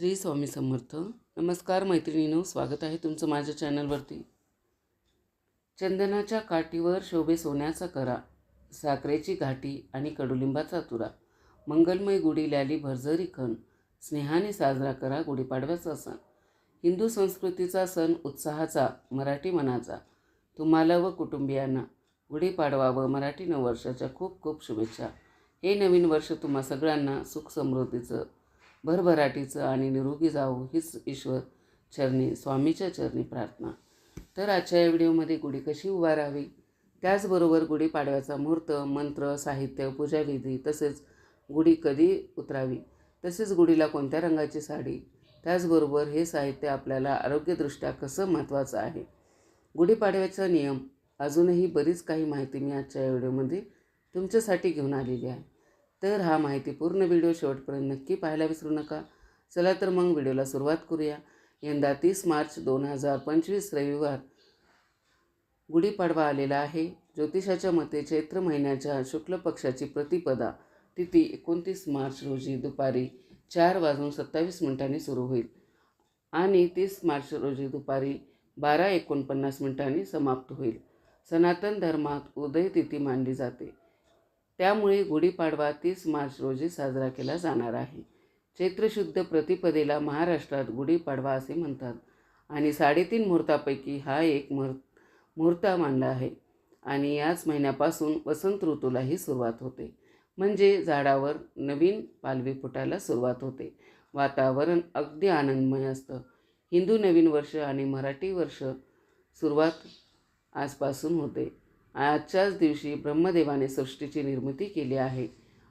श्री स्वामी समर्थ. नमस्कार मैत्रिणीनो स्वागत आहे तुमचं माझ्या चॅनलवरती. चंदनाच्या काठीवर शोभे सोन्याचा करा साखरेची घाटी आणि कडुलिंबाचा तुरा मंगलमय गुढी लॅली भरझरी खण स्नेहाने साजरा करा गुढीपाडव्याचा सण. हिंदू संस्कृतीचा सण उत्साहाचा मराठी मनाचा. तुम्हाला व कुटुंबियांना गुढीपाडवा व मराठी नववर्षाच्या खूप खूप शुभेच्छा. हे नवीन वर्ष तुम्हा सगळ्यांना सुख समृद्धीचं भरभराटीचं आणि निरोगी जावो हीच ईश्वर चरणी स्वामीच्या चरणी प्रार्थना. तर आजच्या या व्हिडिओमध्ये गुढी कशी उभारावी त्याचबरोबर गुढीपाडव्याचा मुहूर्त मंत्र साहित्य पूजाविधी तसेच गुढी कधी उतरावी? तसेच गुढीला कोणत्या रंगाची साडी? त्याचबरोबर हे साहित्य आपल्याला आरोग्यदृष्ट्या कसं महत्त्वाचं आहे? गुढीपाडव्याचा नियम अजूनही बरीच काही माहिती मी आजच्या या व्हिडिओमध्ये तुमच्यासाठी घेऊन आलेली आहे. तर हा माहिती पूर्ण व्हिडिओ शेवटपर्यंत नक्की पाहायला विसरू नका. चला तर मग व्हिडिओला सुरुवात करूया. यंदा तीस मार्च दोन हजार पंचवीस रविवार. गुढीपाडवा आलेला आहे. ज्योतिषाच्या मते चैत्र महिन्याच्या शुक्ल पक्षाची प्रतिपदा. तिथी एकोणतीस मार्च रोजी दुपारी चार वाजून सत्तावीस मिनिटांनी सुरू होईल. आणि तीस मार्च रोजी दुपारी बारा एकोणपन्नास मिनिटांनी समाप्त होईल. सनातन धर्मात उदय तिथी मानली जाते. त्यामुळे गुढीपाडवा तीस मार्च रोजी साजरा केला जाणार आहे. चैत्रशुद्ध प्रतिपदेला महाराष्ट्रात गुढीपाडवा असे म्हणतात. आणि साडेतीन मुहूर्तापैकी हा एक मुहूर्त मुहूर्त मानला आहे. आणि याच महिन्यापासून वसंत ऋतूलाही सुरुवात होते. म्हणजे झाडावर नवीन पालवी फुटायला सुरुवात होते. वातावरण अगदी आनंदमय असतं. हिंदू नवीन वर्ष आणि मराठी वर्ष सुरुवात आजपासून होते. आजच्याच दिवशी ब्रह्मदेवाने सृष्टीची निर्मिती केली आहे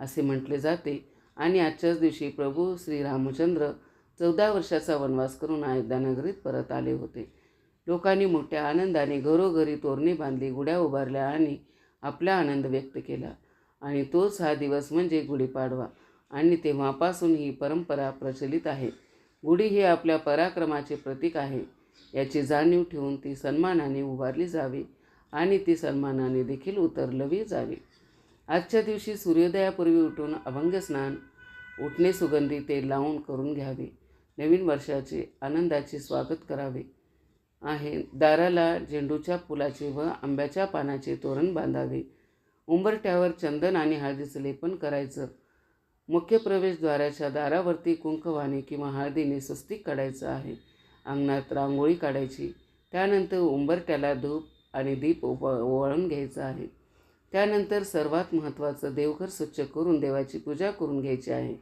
असे म्हटले जाते. आणि आजच्याच दिवशी प्रभू श्रीरामचंद्र चौदा वर्षाचा वनवास करून अयोध्यानगरीत परत आले होते. लोकांनी मोठ्या आनंदाने घरोघरी तोरणे बांधली गुड्या उभारल्या आणि आपला आनंद व्यक्त केला. आणि तोच हा दिवस म्हणजे गुढीपाडवा. आणि तेव्हापासून ही परंपरा प्रचलित आहे. गुढी ही आपल्या पराक्रमाचे प्रतीक आहे. याची जाणीव ठेवून ती सन्मानाने उभारली जावी आणि ती सन्मानाने देखील उतरलवी जावी. आजच्या दिवशी सूर्योदयापूर्वी उठून अभंगस्नान उठणे सुगंधी तेल लावून करून घ्यावे. नवीन वर्षाचे आनंदाचे स्वागत करावे. आहे दाराला झेंडूच्या फुलाचे व आंब्याच्या पानाचे तोरण बांधावे. उंबरट्यावर चंदन आणि हळदीचं लेपन करायचं. मुख्य प्रवेशद्वाराच्या दारावरती कुंकवाने किंवा हळदीने स्वस्तिक काढायचं आहे. अंगणात रांगोळी काढायची. त्यानंतर उंबरट्याला धूप आणि दीप उप ओवाळून घ्यायचं आहे. त्यानंतर सर्वात महत्त्वाचं देवघर स्वच्छ करून देवाची पूजा करून घ्यायची आहे.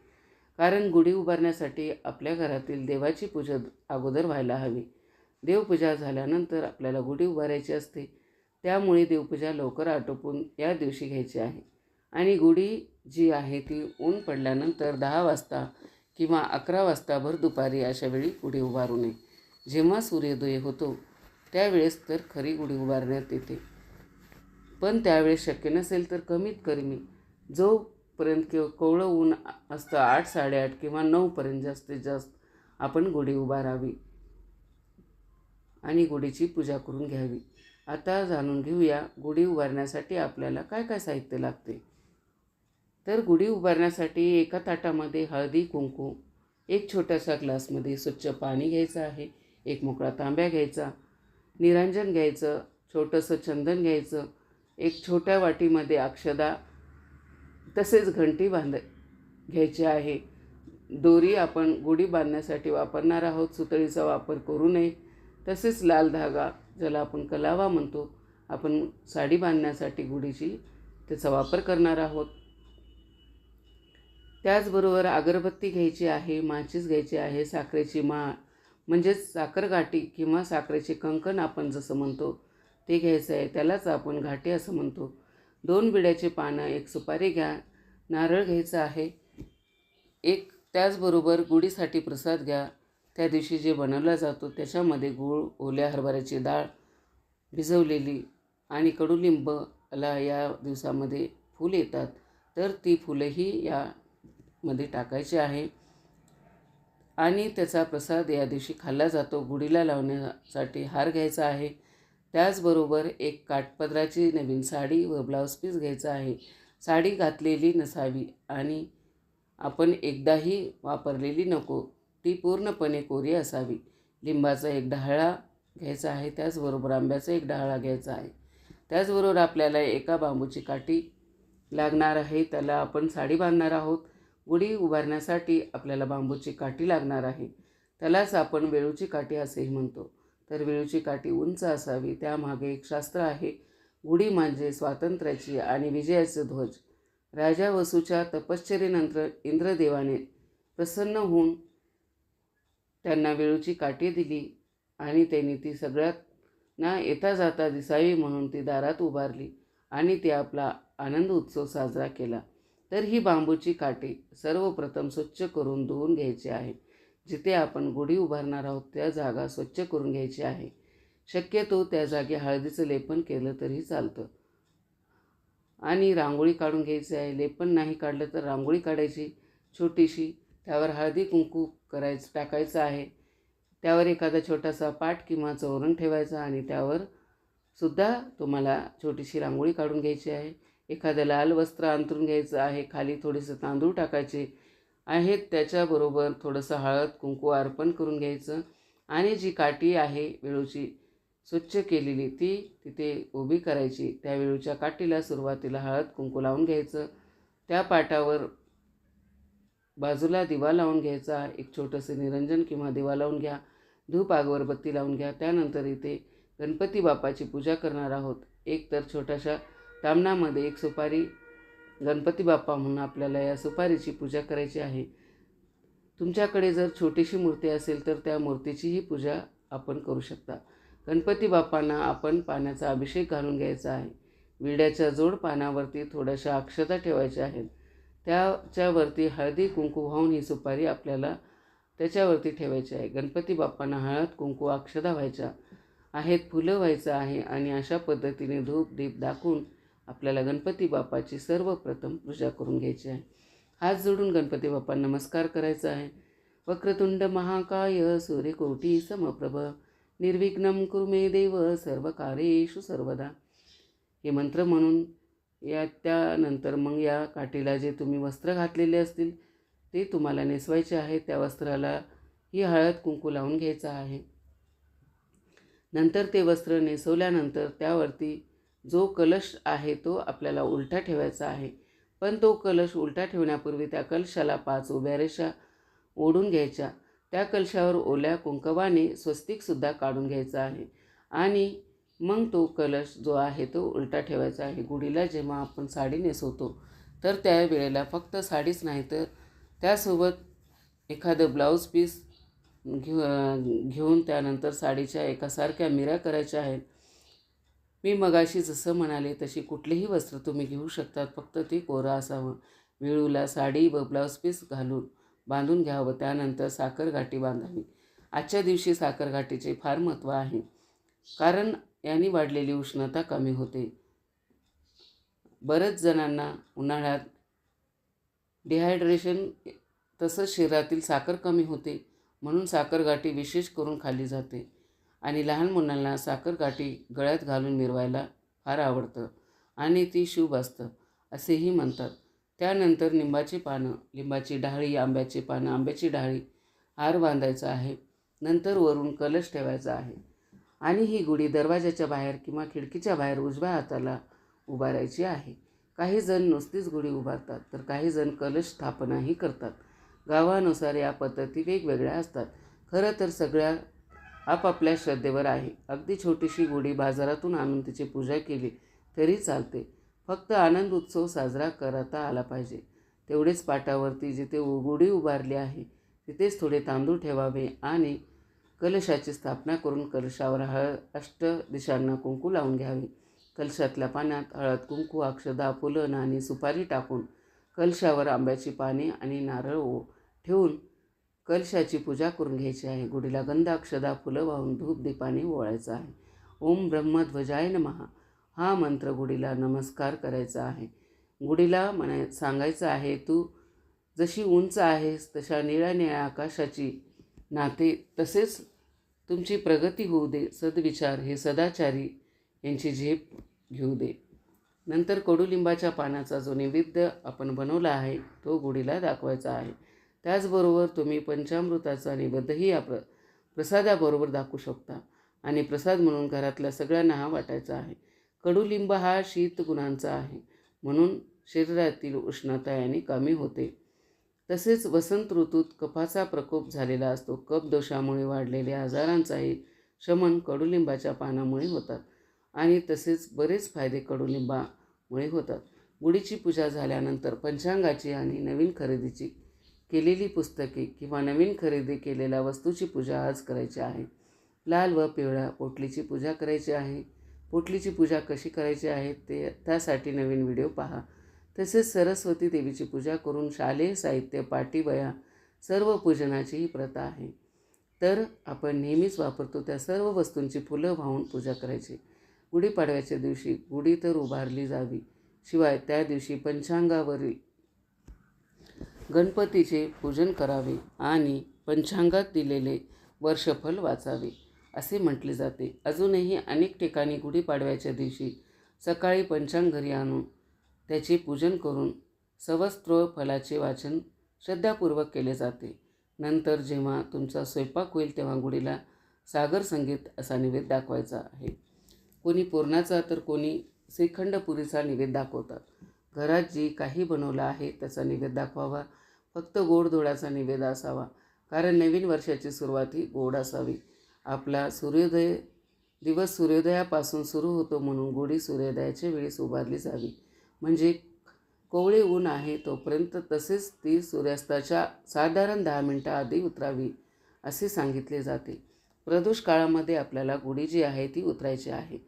कारण गुढी उभारण्यासाठी आपल्या घरातील देवाची पूजा अगोदर व्हायला हवी. देवपूजा झाल्यानंतर आपल्याला गुढी उभारायची असते. त्यामुळे देवपूजा लवकर आटोपून या दिवशी घ्यायची आहे. आणि गुढी जी आहे ती ऊन पडल्यानंतर दहा वाजता किंवा अकरा वाजता भर दुपारी अशा वेळी गुढी उभारू नये. जेव्हा सूर्योदय होतो त्यावेळेस तर खरी गुढी उभारण्यात येते. पण त्यावेळेस शक्य नसेल तर कमीत कमी जोपर्यंत किंवा कोवळं ऊन असतं आठ साडेआठ किंवा नऊपर्यंत जास्तीत जास्त आपण गुढी उभारावी आणि गुढीची पूजा करून घ्यावी. आता जाणून घेऊया गुढी उभारण्यासाठी आपल्याला काय काय साहित्य लागते. तर गुढी उभारण्यासाठी एका ताटामध्ये हळदी कुंकू एक छोट्याशा ग्लासमध्ये स्वच्छ पाणी घ्यायचं आहे एक मोकळा तांब्या घ्यायचा निरांजन घ्यायचं छोटंसं चंदन घ्यायचं एक छोट्या वाटीमध्ये अक्षदा तसेच घंटी बांध घ्यायची आहे. दोरी आपण गुढी बांधण्यासाठी वापरणार आहोत सुतळीचा वापर करू नये. तसेच लाल धागा ज्याला आपण कलावा म्हणतो आपण साडी बांधण्यासाठी गुढीची त्याचा वापर करणार आहोत. त्याचबरोबर अगरबत्ती घ्यायची आहे माचीस घ्यायची आहे साखरेची माळ म्हणजेच साखर घाटी किंवा साखरेचे कंकण आपण जसं म्हणतो ते घ्यायचं आहे. त्यालाच आपण घाटी असं म्हणतो. दोन बिड्याचे पानं एक सुपारी घ्या. नारळ घ्यायचं आहे. एक त्याचबरोबर गुढीसाठी प्रसाद घ्या. त्या दिवशी जे बनवला जातो त्याच्यामध्ये गूळ ओल्या हरभऱ्याची डाळ भिजवलेली आणि कडुलिंबला या दिवसामध्ये फूल येतात. तर ती फुलंही यामध्ये टाकायची आहे. आणि त्याचा प्रसाद या दिवशी खाल्ला जातो. गुढीला लावण्यासाठी हार घ्यायचा आहे. त्याचबरोबर एक काठपदराची नवीन साडी व ब्लाऊज पीस घ्यायचा आहे. साडी घातलेली नसावी आणि आपण एकदाही वापरलेली नको ती पूर्णपणे कोरी असावी. लिंबाचा एक डहाळा घ्यायचा आहे. त्याचबरोबर आंब्याचा एक डहाळा घ्यायचा आहे. त्याचबरोबर आपल्याला एका बांबूची काठी लागणार आहे. त्याला आपण साडी बांधणार आहोत. गुढी उभारण्यासाठी आपल्याला बांबूची काठी लागणार आहे. त्यालाच आपण वेळूची काठी असेही म्हणतो. तर वेळूची काठी उंच असावी त्यामागे एक शास्त्र आहे गुढी म्हणजे स्वातंत्र्याची आणि विजयाचे ध्वज. राजा वसूच्या तपश्चर्येनंतर इंद्रदेवाने प्रसन्न होऊन त्यांना वेळूची काठी दिली आणि त्यांनी ती सगळ्यांना येता जाता दिसावी म्हणून ती दारात उभारली आणि ते आपला आनंद उत्सव साजरा केला. तर ही बांबूची काठी सर्वप्रथम स्वच्छ करून धुवून घ्यायची आहे. जिथे आपण गुढी उभारणार आहोत त्या जागा स्वच्छ करून घ्यायची आहे. शक्यतो त्या जागी हळदीचं लेपन केलं तरी चालतं. आणि रांगोळी काढून घ्यायची आहे. लेपन नाही काढलं तर रांगोळी काढायची छोटीशी. त्यावर हळदी कुंकू करायचं टाकायचं आहे. त्यावर एखादा छोटासा पाट किंवा चौरंग ठेवायचा आणि त्यावर सुद्धा तुम्हाला छोटीशी रांगोळी काढून घ्यायची आहे. एखादं लाल वस्त्र अंतरून घ्यायचं आहे खाली थोडेसे तांदूळ टाकायचे आहेत त्याच्याबरोबर थोडंसं हळद कुंकू अर्पण करून घ्यायचं आणि जी काठी आहे वेळूची स्वच्छ केलेली ती तिथे उभी करायची. त्या वेळूच्या काठीला सुरुवातीला हळद कुंकू लावून घ्यायचं. त्या पाटावर बाजूला दिवा लावून घ्यायचा. एक छोटंसं निरंजन किंवा दिवा लावून घ्या धूप अगरबत्ती लावून घ्या. त्यानंतर इथे गणपती बाप्पाची पूजा करणार आहोत. एक तर छोट्याशा तामणामध्ये एक सुपारी गणपती बाप्पा म्हणून आपल्याला या सुपारीची पूजा करायची आहे. तुमच्याकडे जर छोटीशी मूर्ती असेल तर त्या मूर्तीचीही पूजा आपण करू शकता. गणपती बाप्पांना आपण पाण्याचा अभिषेक घालून घ्यायचा आहे. विड्याच्या जोड पानावरती थोड्याशा अक्षता ठेवायच्या आहेत. त्याच्यावरती हळदी कुंकू वाहून ही सुपारी आपल्याला त्याच्यावरती ठेवायची आहे. गणपती बाप्पांना हळद कुंकू अक्षता व्हायच्या आहेत फुलं व्हायचं आहे आणि अशा पद्धतीने धूप दीप दाखवून आपल्याला गणपती बाप्पाची सर्वप्रथम पूजा करून घ्यायची आहे. हात जोडून गणपती बाप्पा नमस्कार करायचा आहे. वक्रतुंड महाकाय सूर्यकोटी समप्रभ. निर्विघ्नम कुर्मे देव सर्व कार्येषु सर्वदा. हे मंत्र म्हणून या त्यानंतर मग या काठीला जे तुम्ही वस्त्र घातलेले असतील ते तुम्हाला नेसवायचे आहे. त्या वस्त्राला ही हळद कुंकू लावून घ्यायचा आहे. नंतर ते वस्त्र नेसवल्यानंतर त्यावरती जो कलश आहे तो आपल्याला उलटा ठेवायचा आहे. पण तो कलश उलटा ठेवण्यापूर्वी त्या कलशाला पाच उभ्या रेषा ओढून घ्यायच्या. त्या कलशावर ओल्या कुंकवाने स्वस्तिकसुद्धा काढून घ्यायचा आहे. आणि मग तो कलश जो आहे तो उलटा ठेवायचा आहे. गुढीला जेव्हा आपण साडी नेसवतो तर त्या वेळेला फक्त साडीच नाही तर त्यासोबत एखादं ब्लाऊज पीस घेऊ घेऊन त्यानंतर साडीच्या एकासारख्या मिऱ्या करायच्या आहेत. मी मगाशी जसं म्हणाले तशी कुठलेही वस्त्र तुम्ही घेऊ शकतात. फक्त ती कोरं असावं. वेळूला साडी व ब्लाऊज पीस घालून बांधून घ्यावं. त्यानंतर साखरघाटी बांधावी. आजच्या दिवशी साखरघाटीचे फार महत्त्व आहे. कारण यांनी वाढलेली उष्णता कमी होते. बरेच जणांना उन्हाळ्यात डिहायड्रेशन तसंच शरीरातील साखर कमी होते. म्हणून साखरगाठी विशेष करून खाली जाते. आणि लहान मुलांना साखरकाठी गळ्यात घालून मिरवायला फार आवडतं आणि ती शुभ असतं असेही म्हणतात. त्यानंतर लिंबाची पानं लिंबाची डाळी आंब्याची पानं आंब्याची डाळी हार बांधायचा आहे. नंतर वरून कलश ठेवायचा आहे. आणि ही गुढी दरवाजाच्या बाहेर किंवा खिडकीच्या बाहेर उजव्या हाताला उभारायची आहे. काही जण नुसतीच गुढी उभारतात तर काही जण कलश स्थापनाही करतात. गावानुसार या पद्धती वेगवेगळ्या असतात. खरं तर सगळ्या आपापल्या श्रद्धेवर आहे. अगदी छोटीशी गुढी बाजारातून आणून तिची पूजा केली तरी चालते. फक्त आनंद उत्सव साजरा करता आला पाहिजे. तेवढेच पाटावरती जिथे उ- गुढी उभारली आहे तिथेच थोडे तांदूळ ठेवावे आणि कलशाची स्थापना करून कलशावर हळ अष्ट दिशांना कुंकू लावून घ्यावे. कलशातल्या पाण्यात हळद कुंकू अक्षदा फुलं नाणी सुपारी टाकून कलशावर आंब्याची पाने आणि नारळ ओ ठेवून कलशाची पूजा करून घ्यायची आहे. गुढीला गंध अक्षदा फुलं वाहून धूप दीपाने ओवाळायचं आहे. ओम ब्रह्मध्वजाय नमः. हा मंत्र गुढीला नमस्कार करायचा आहे. गुढीला म्हणाय सांगायचं आहे तू जशी उंच आहेस तशा निळ्या निळ्या आकाशाची नाते तसेच तुमची प्रगती होऊ दे. सद्विचार हे सदाचारी यांची झेप घेऊ दे. नंतर कडुलिंबाच्या पानाचा जो नैवेद्य आपण बनवला आहे तो गुढीला दाखवायचा आहे. त्याचबरोबर तुम्ही पंचामृताचा निबद्धही या प्र प्रसादाबरोबर दाखवू शकता. आणि प्रसाद म्हणून घरातल्या सगळ्यांना हा वाटायचा आहे. कडुलिंब हा शीत गुणांचा आहे. म्हणून शरीरातील उष्णता याने कमी होते. तसेच वसंत ऋतूत कफाचा प्रकोप झालेला असतो. कफ दोषामुळे वाढलेल्या आजारांचाही शमन कडुलिंबाच्या पानामुळे होतात. आणि तसेच बरेच फायदे कडुलिंबामुळे होतात. गुढीची पूजा झाल्यानंतर पंचांगाची आणि नवीन खरेदीची केलेली पुस्तके किंवा नवीन खरेदी केलेल्या वस्तूची पूजा आज करायची आहे. लाल व पिवळ्या पोटलीची पूजा करायची आहे. पोटलीची पूजा कशी करायची आहे ते त्यासाठी नवीन व्हिडिओ पहा. तसेच सरस्वती देवीची पूजा करून शालेय साहित्य पाटीवया सर्व पूजनाची ही प्रथा आहे. तर आपण नेहमीच वापरतो त्या सर्व वस्तूंची फुलं वाहून पूजा करायची. गुढीपाडव्याच्या दिवशी गुढी तर उभारली जावी. शिवाय त्या दिवशी पंचांगावरील गणपतीचे पूजन करावे आणि पंचांगात दिलेले वर्षफल वाचावे असे म्हटले जाते. अजूनही अनेक ठिकाणी गुढीपाडव्याच्या दिवशी सकाळी पंचांग घरी आणून त्याचे पूजन करून सवस्त्र फलाचे वाचन श्रद्धापूर्वक केले जाते. नंतर जेव्हा तुमचा स्वयंपाक होईल तेव्हा गुढीला सागर संगीत असा निवेद दाखवायचा आहे. कोणी पूर्णाचा तर कोणी श्रीखंड पुरीचा निवेद दाखवतात. घरात जी काही बनवलं आहे त्याचा निवेद दाखवावा. फक्त गोडधोडाचा निवेद असावा. कारण नवीन वर्षाची सुरुवात ही गोड असावी. आपला सूर्योदय दिवस सूर्योदयापासून सुरू होतो म्हणून गुढी सूर्योदयाच्या वेळेस उभारली जावी. म्हणजे कोवळे ऊन आहे तोपर्यंत तसेच ती सूर्यास्ताच्या साधारण दहा मिनटं आधी उतरावी असे सांगितले जाते. प्रदोष काळामध्ये आपल्याला गुढी जी आहे ती उतरायची आहे.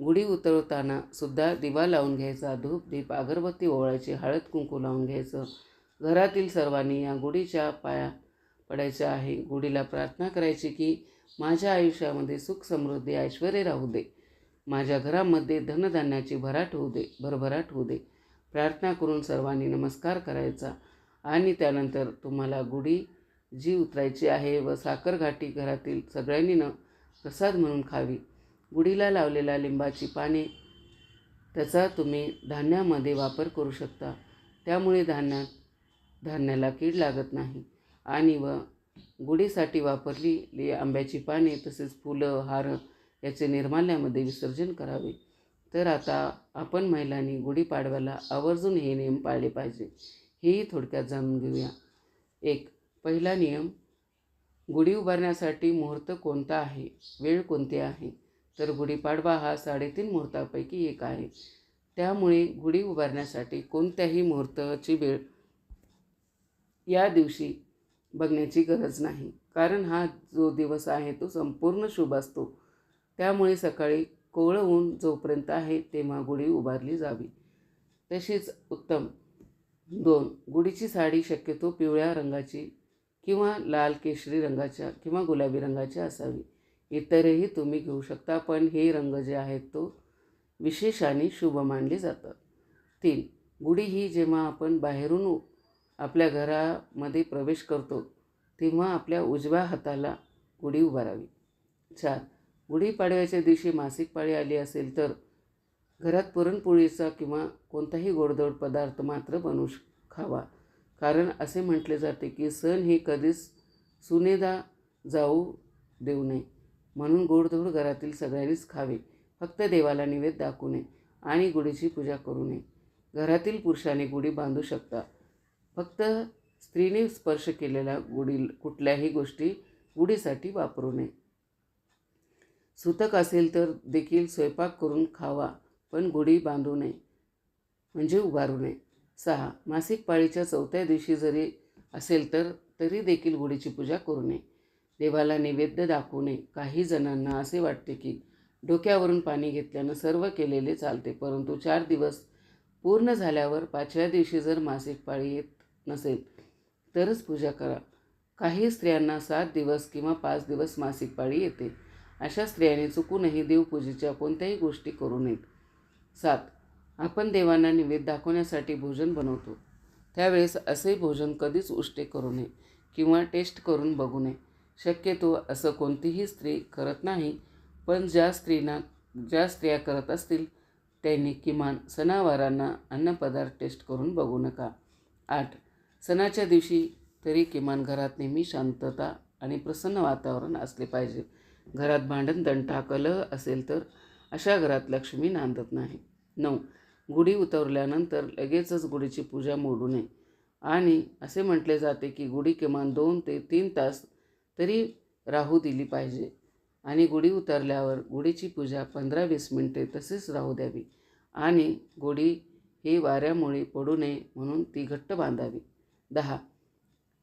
गुढी उतरवताना सुद्धा दिवा लावून घ्यायचा धूप दीप अगरबत्ती ओवाळायची हळद कुंकू लावून घ्यायचं घरातील सर्वांनी या गुढीच्या पाया पडायच्या आहे. गुढीला प्रार्थना करायची की माझ्या आयुष्यामध्ये सुख समृद्धी ऐश्वर राहू दे. माझ्या घरामध्ये धनधान्याची भराट होऊ दे भरभराट होऊ दे. प्रार्थना करून सर्वांनी नमस्कार करायचा आणि त्यानंतर तुम्हाला गुढी जी उतरायची आहे व साखरघाटी घरातील सगळ्यांनी न प्रसाद म्हणून खावी. गुढीला लावलेल्या लिंबाची पाने त्याचा तुम्ही धान्यामध्ये वापर करू शकता. त्यामुळे धान्यात धान्याला कीड लागत नाही. आणि व गुढीसाठी वापरलेली आंब्याची पाने तसेच फुलं हार याचे निर्माल्यामध्ये विसर्जन करावे. तर आता आपण महिलांनी गुढीपाडव्याला आवर्जून हे नियम पाळले पाहिजे. हेही थोडक्यात जाणून घेऊया. एक पहिला नियम गुढी उभारण्यासाठी मुहूर्त कोणता आहे? वेळ कोणती आहे? तर गुढीपाडवा हा साडेतीन मुहूर्तापैकी एक आहे. त्यामुळे गुढी उभारण्यासाठी कोणत्याही मुहूर्ताची वेळ या दिवशी बघण्याची गरज नाही. कारण हा जो दिवस आहे तो संपूर्ण शुभ असतो. त्यामुळे सकाळी कोवळं ऊन जोपर्यंत आहे तेव्हा गुढी उभारली जावी. तशीच उत्तम दोन गुढीची साडी शक्यतो पिवळ्या रंगाची किंवा लाल केशरी रंगाच्या किंवा गुलाबी रंगाची असावी. इतरही तुम्ही घेऊ शकता पण हे रंग जे आहेत तो विशेष आणि शुभ मानले जातात. तीन गुढी ही जेव्हा आपण बाहेरून आपल्या घरामध्ये प्रवेश करतो तेव्हा आपल्या उजव्या हाताला गुढी उभारावी. चार गुढीपाडव्याच्या दिवशी मासिक पाळी आली असेल तर घरात पुरणपोळीचा किंवा कोणताही गोडधोड पदार्थ मात्र बनवू श खावा. कारण असे म्हटले जाते की सण हे कधीच सुनेदा जाऊ देऊ नये. म्हणून गोडधोड घरातील सगळ्यांनीच खावे. फक्त देवाला निवेद दाखवू नये आणि गुढीची पूजा करू नये. घरातील पुरुषाने गुढी बांधू शकता. फक्त स्त्रीने स्पर्श केलेल्या गुढी कुठल्याही गोष्टी गुढीसाठी वापरू नये. सुतक असेल तर देखील स्वयंपाक करून खावा पण गुढी बांधू नये म्हणजे उभारू नये. सहा मासिक पाळीच्या चौथ्या दिवशी जरी असेल तर तरी देखील गुढीची पूजा करू नये. देवाला नैवेद्य दाखवू नये. काही जणांना असे वाटते की डोक्यावरून पाणी घेतल्यानं सर्व केलेले चालते परंतु चार दिवस पूर्ण झाल्यावर पाचव्या दिवशी जर मासिक पाळी येत नसेल तरच पूजा करा. काही स्त्रियांना सात दिवस किंवा पाच दिवस मासिक पाळी येते. अशा स्त्रियांनी चुकूनही देवपूजेच्या कोणत्याही गोष्टी करू नयेत. सात आपण देवांना निवेद दाखवण्यासाठी भोजन बनवतो. त्यावेळेस असे भोजन कधीच उष्टे करू नये किंवा टेस्ट करून बघू नये. शक्यतो असं कोणतीही स्त्री करत नाही पण ज्या स्त्रीना ज्या स्त्रिया करत असतील त्यांनी किमान सणावारांना अन्नपदार्थ टेस्ट करून बघू नका. आठ सणाच्या दिवशी तरी किमान घरात नेहमी शांतता आणि प्रसन्न वातावरण असले पाहिजे. घरात भांडण दंटा कलह असेल तर अशा घरात लक्ष्मी नांदत नाही. नऊ. गुढी उतरल्यानंतर लगेचच गुढीची पूजा मोडू नये. आणि असे म्हटले जाते की गुढी किमान दोन ते तीन तास तरी राहू दिली पाहिजे. आणि गुढी उतरल्यावर गुढीची पूजा पंधरा वीस मिनटे तसेच राहू द्यावी. आणि गुढी ही वाऱ्यामुळे पडू नये म्हणून ती घट्ट बांधावी. दहा.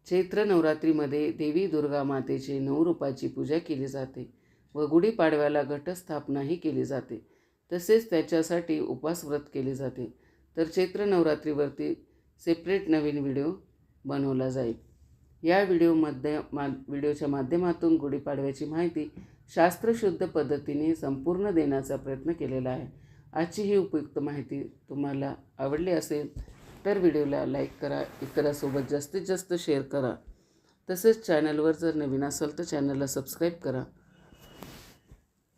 चैत्र नवरात्रीमध्ये देवी दुर्गा मातेची नऊ रूपाची पूजा केली जाते व गुढीपाडव्याला घटस्थापनाही केली जाते. तसेच त्याच्यासाठी उपासव्रत केले जाते. तर चैत्र नवरात्रीवरती सेपरेट नवीन व्हिडिओ बनवला जाईल. या व्हिडिओमध्ये मा व्हिडिओच्या माध्यमातून गुढीपाडव्याची माहिती शास्त्रशुद्ध पद्धतीने संपूर्ण देण्याचा प्रयत्न केलेला आहे. आजची ही उपयुक्त माहिती तुम्हाला आवडली असेल तर व्हिडिओला लाईक करा इतरांसोबत जास्तीत जास्त शेअर करा. तसेच चॅनलवर जर नवीन असाल तर चॅनलला सबस्क्राईब करा.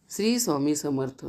श्री स्वामी समर्थ.